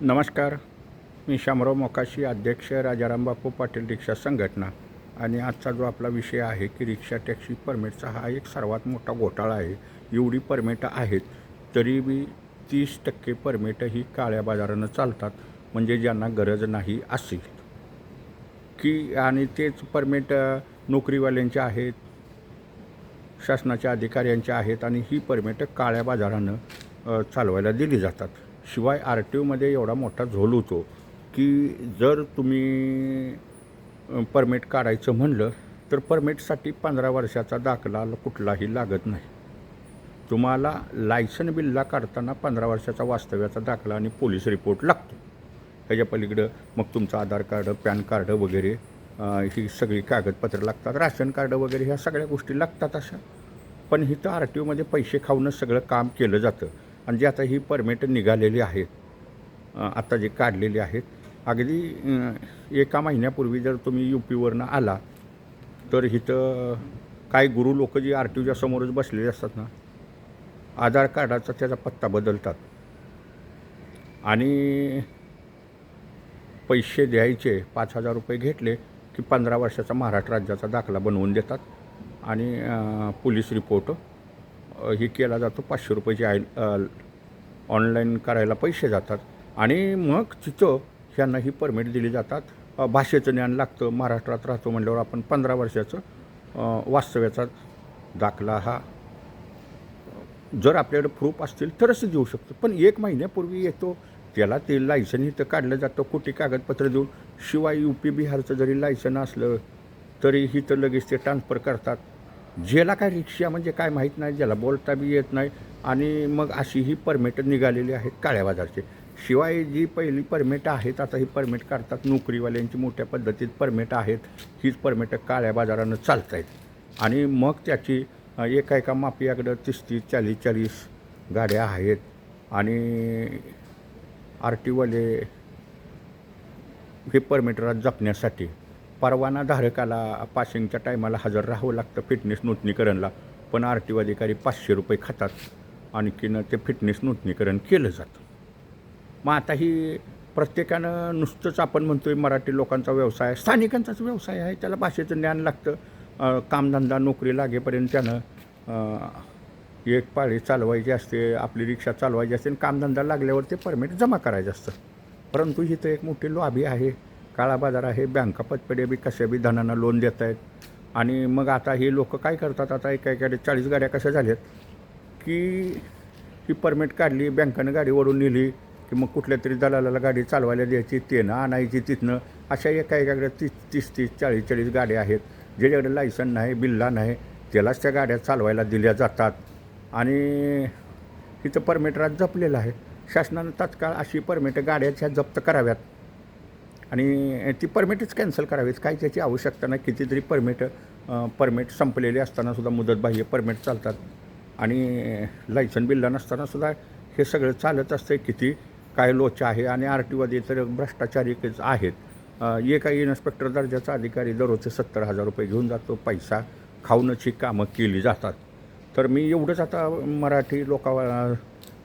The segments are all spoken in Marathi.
नमस्कार. मी शामराव मोकाशी अध्यक्ष राजाराम बापू पाटील रिक्षा संघटना. आणि आजचा जो आपला विषय आहे की रिक्षा टॅक्सी परमिटचा हा एक सर्वात मोठा घोटाळा आहे. एवढी परमिटं आहेत तरी बी तीस टक्के परमिटं ही काळ्या बाजारानं चालतात म्हणजे ज्यांना गरज नाही असेल की आणि तेच परमिट नोकरीवाल्यांचे आहेत शासनाच्या अधिकाऱ्यांच्या आहेत आणि ही परमिटं काळ्या बाजारानं चालवायला दिली जातात. शिवाय आर टी ओमध्ये एवढा मोठा झोल होतो की जर तुम्ही परमिट काढायचं म्हणलं तर परमिटसाठी पंधरा वर्षाचा दाखला कुठलाही लागत नाही. तुम्हाला लायसन बिल्ला काढताना पंधरा वर्षाचा वास्तव्याचा दाखला आणि पोलीस रिपोर्ट लागतो. ह्याच्या पलीकडं मग तुमचं आधार कार्ड पॅन कार्ड वगैरे ही सगळी कागदपत्रं लागतात. राशन कार्ड वगैरे ह्या सगळ्या गोष्टी लागतात अशा. पण इथं आर टी ओमध्ये पैसे खाऊनच सगळं काम केलं जातं. आणि जे आता ही परमिट निघालेली आहेत आत्ता जी जे काढलेली आहेत अगदी एका महिन्यापूर्वी जर तुम्ही यू पीवरनं आला तर इथं काही गुरु लोक जी आर टीच्या समोरच बसलेले असतात ना आधार कार्डाचा त्याचा पत्ता बदलतात. आणि पैसे द्यायचे पाच हजार रुपये घेतले की पंधरा वर्षाचा महाराष्ट्र राज्याचा दाखला बनवून देतात. आणि पोलीस रिपोर्ट हे केला जातो. पाचशे रुपयाचे आय ऑनलाईन करायला पैसे जातात. आणि मग तिथं ह्यांना ही परमिट दिली जातात. भाषेचं ज्ञान लागतं. महाराष्ट्रात राहतो म्हटल्यावर आपण पंधरा वर्षाचं वास्तव्याचा दाखला हा जर आपल्याकडे प्रूफ असतील तरच देऊ शकतो. पण एक महिन्यापूर्वी येतो त्याला ते लायसन इथं काढलं जातं. कुठे कागदपत्र देऊन शिवाय यू पी बिहारचं जरी लायसन असलं तरी इथं लगेच ते ट्रान्सफर करतात. ज्याला काय रिक्षा म्हणजे काय माहीत नाही ज्याला बोलता बी येत नाही आणि मग अशी ही परमिट निघालेली आहेत काळ्या बाजारचे. शिवाय जी पहिली परमिट आहेत आता ही परमिट काढतात नोकरीवाल्यांची मोठ्या पद्धतीत परमिट आहेत हीच परमिटं काळ्या बाजारानं चालत आहेत आणि मग त्याची एका एका माफियाकडं तीस तीस चाळीस चाळीस गाड्या आहेत आणि आर टीवाले हे परमिटरात जपण्यासाठी परवाना धारकाला पासिंगच्या टायमाला हजर राहावं लागतं फिटनेस नोंदणीकरणला पण आर टी ओ अधिकारी पाचशे रुपये खातात. आणखीन ते फिटनेस नोंदणीकरण केलं जातं. मग आता ही प्रत्येकानं नुसतंच आपण म्हणतो आहे मराठी लोकांचा व्यवसाय आहे. स्थानिकांचाच व्यवसाय आहे. त्याला भाषेचं ज्ञान लागतं. कामधंदा नोकरी लागेपर्यंत त्यानं एक पाळी चालवायची असते आपली रिक्षा चालवायची असते आणि कामधंदा लागल्यावर ते परमिट जमा करायचं असतं. परंतु इथं एक मोठी लॉबी आहे. काळा बाजार आहे बँका पतपेढे बी कशा बी धनानं लोन देत आहेत. आणि मग आता हे लोक काय करतात? आता एका एका चाळीस गाड्या कशा झाल्यात? की ही परमिट काढली बँकानं गाडी ओढून नेली की मग कुठल्या तरी दलालाला गाडी चालवायला द्यायची तेनं आणायची तिथनं. अशा एका एकाकडे तीस तीस तीस चाळीस चाळीस गाड्या आहेत. ज्याच्याकडे लायसन नाही बिल्ला नाही त्यालाच त्या गाड्या चालवायला दिल्या जातात. आणि इथं परमिटरात जपलेलं आहे. शासनानं तात्काळ अशी परमिट गाड्याच्या जप्त कराव्यात. आणि ती परमिटच कॅन्सल करावीच काही त्याची आवश्यकता नाही. कितीतरी परमिट परमिट संपलेले असताना सुद्धा मुदतबाह्य परमिट चालतात. आणि लायसन बिल्ला नसताना सुद्धा हे सगळं चालत असतं किती काय लोचा आहे आणि आर टी वादी तर भ्रष्टाचारीच आहेत. एका इन्स्पेक्टर दर्जाचा अधिकारी दररोजचे सत्तर हजार रुपये घेऊन जातो. पैसा खाऊनच ही कामं केली जातात. तर मी एवढंच आता मराठी लोका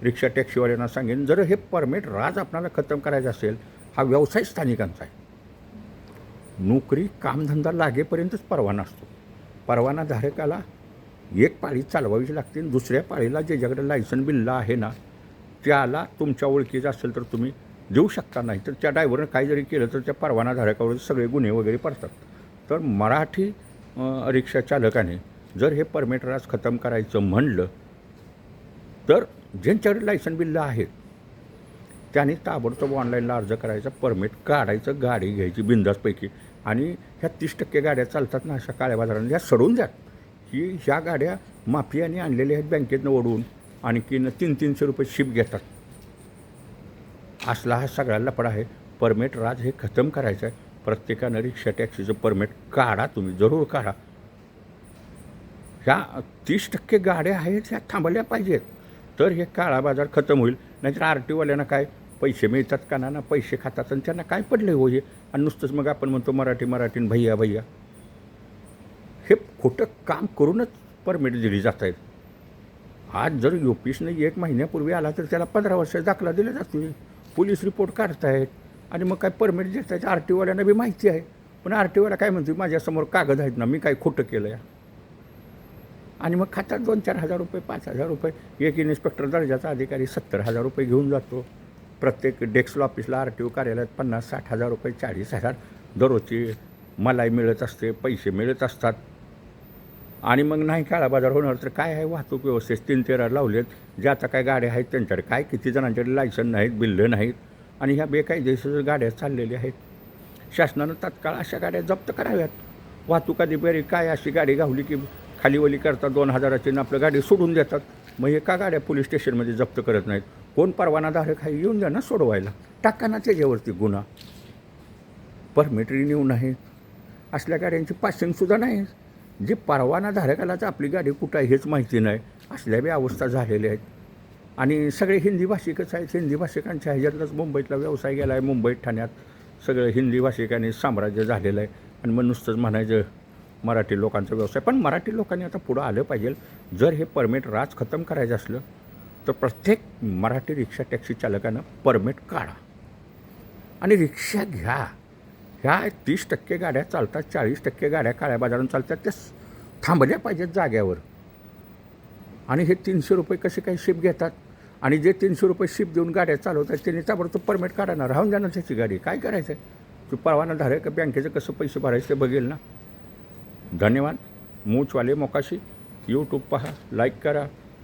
रिक्षा टॅक्सीवाल्यांना सांगेन. जर हे परमिट राज आपणाला खतम करायचं असेल हा व्यवसाय स्थानिकांचा आहे. नोकरी कामधंदा लागेपर्यंतच परवाना असतो. परवाना धारकाला एक पाळी चालवावीच लागते आणि दुसऱ्या पाळीला ज्याच्याकडे लायसन बिल्ला आहे ना त्याला तुमच्या ओळखीचं असेल तर तुम्ही देऊ शकता नाही तर त्या ड्रायव्हरनं काही जरी केलं तर त्या परवाना धारकावर सगळे गुन्हे वगैरे पडतात. तर मराठी रिक्षा चालकाने जर हे परमिट राज खतम करायचं म्हणलं तर ज्यांच्याकडे लायसन बिल्लं आहेत त्याने ताबडतोब ऑनलाईनला अर्ज करायचा परमिट काढायचं गाडी घ्यायची बिंदासपैकी. आणि ह्या तीस टक्के गाड्या चालतात ना अशा काळ्या बाजाराने ह्या सडून द्या. की ह्या गाड्या माफियाने आणलेल्या आहेत बँकेतनं ओढून आणखीन तीन तीनशे रुपये शिप घेतात. असला हा सगळा लपडा आहे. परमिट राज हे खतम करायचं आहे. प्रत्येकानं रिक्षा टॅक्सीचं परमिट काढा तुम्ही जरूर काढा. ह्या तीस टक्के गाड्या आहेत ह्या थांबल्या पाहिजेत. तर हे काळा बाजार खतम होईल. नाहीतर आर टीवाल्यांना काय? पैसे मिळतात का ना पैसे खातात आणि त्यांना काय पडले हो हे? आणि नुसतंच मग आपण म्हणतो मराठी मराठीन भैया भैया. हे खोटं काम करूनच परमिट दिली जात आहेत. आज जर यू पीसनं एक महिन्यापूर्वी आला तर त्याला पंधरा वर्ष दाखला दिला जातो पोलीस रिपोर्ट काढतायत. आणि मग काय परमिट देत आहेत आर टी ओवाल्यांना बी माहिती आहे. पण आर टी ओला काय म्हणते माझ्यासमोर कागद आहेत ना मी काय खोटं केलं या आणि मग खातात दोन चार हजार रुपये पाच हजार रुपये. एक इन्स्पेक्टर दर्जाचा अधिकारी सत्तर हजार रुपये घेऊन जातो. प्रत्येक डेस्क ऑफिसला आर टी ओ कार्यालयात पन्नास साठ हजार रुपये चाळीस हजार दररोजची मलाई मिळत असते पैसे मिळत असतात. आणि मग नाही काळा बाजार होणार तर काय आहे? वाहतूक व्यवस्थेत तीन तेरा लावलेत. ज्या आता काय गाड्या आहेत त्यांच्याकडे काय? किती जणांच्याकडे लायसन नाहीत बिल्लं नाहीत. आणि ह्या बेकायदेशीर गाड्या चाललेल्या आहेत. शासनानं तात्काळ अशा गाड्या जप्त कराव्यात. वाहतूक अधिकारी काय अशी गाडी गावली की खालीवली करतात दोन हजाराची आपलं गाडी सोडून देतात? मग हे का गाड्या पोलीस स्टेशनमध्ये जप्त करत नाहीत. कोण परवानाधारक आहे? येऊन द्या ना सोडवायला. टाका ना त्याच्यावरती गुन्हा. परमिट रिन्यू नाही असल्या गाड्यांची पासिंगसुद्धा नाही. जे परवानाधारकालाच आपली गाडी कुठं आहे हेच माहिती नाही. असल्या बी अवस्था झालेल्या आहेत. आणि सगळे हिंदी भाषिकच आहेत. हिंदी भाषिकांच्या ह्याच्यातलाच मुंबईतला व्यवसाय गेला आहे मुंबईत ठाण्यात सगळं हिंदी भाषिकांनी साम्राज्य झालेलं आहे. आणि मग नुसतंच म्हणायचं मराठी लोकांचा व्यवसाय. पण मराठी लोकांनी आता पुढं आलं पाहिजे. जर हे परमिट राज खतम करायचं असलं तर प्रत्येक मराठी रिक्षा टॅक्सी चालकानं परमिट काढा. आणि रिक्षा घ्या. ह्या तीस टक्के गाड्या चालतात चाळीस टक्के गाड्या काळ्या बाजारात चालतात त्या थांबल्या पाहिजेत जाग्यावर. आणि हे तीनशे रुपये कसे काही शिप घेतात? आणि जे तीनशे रुपये शिप देऊन गाड्या चालवतात त्यांनी ताबडतोब परमिट काढा राहून जाणार त्याची गाडी. काय करायचं आहे तू परवाना का बँकेचं कसं पैसे भरायचे ते बघेल ना? धन्यवाद. मूचवाले मोकाशी. यूट्यूब पहा लाईक करा.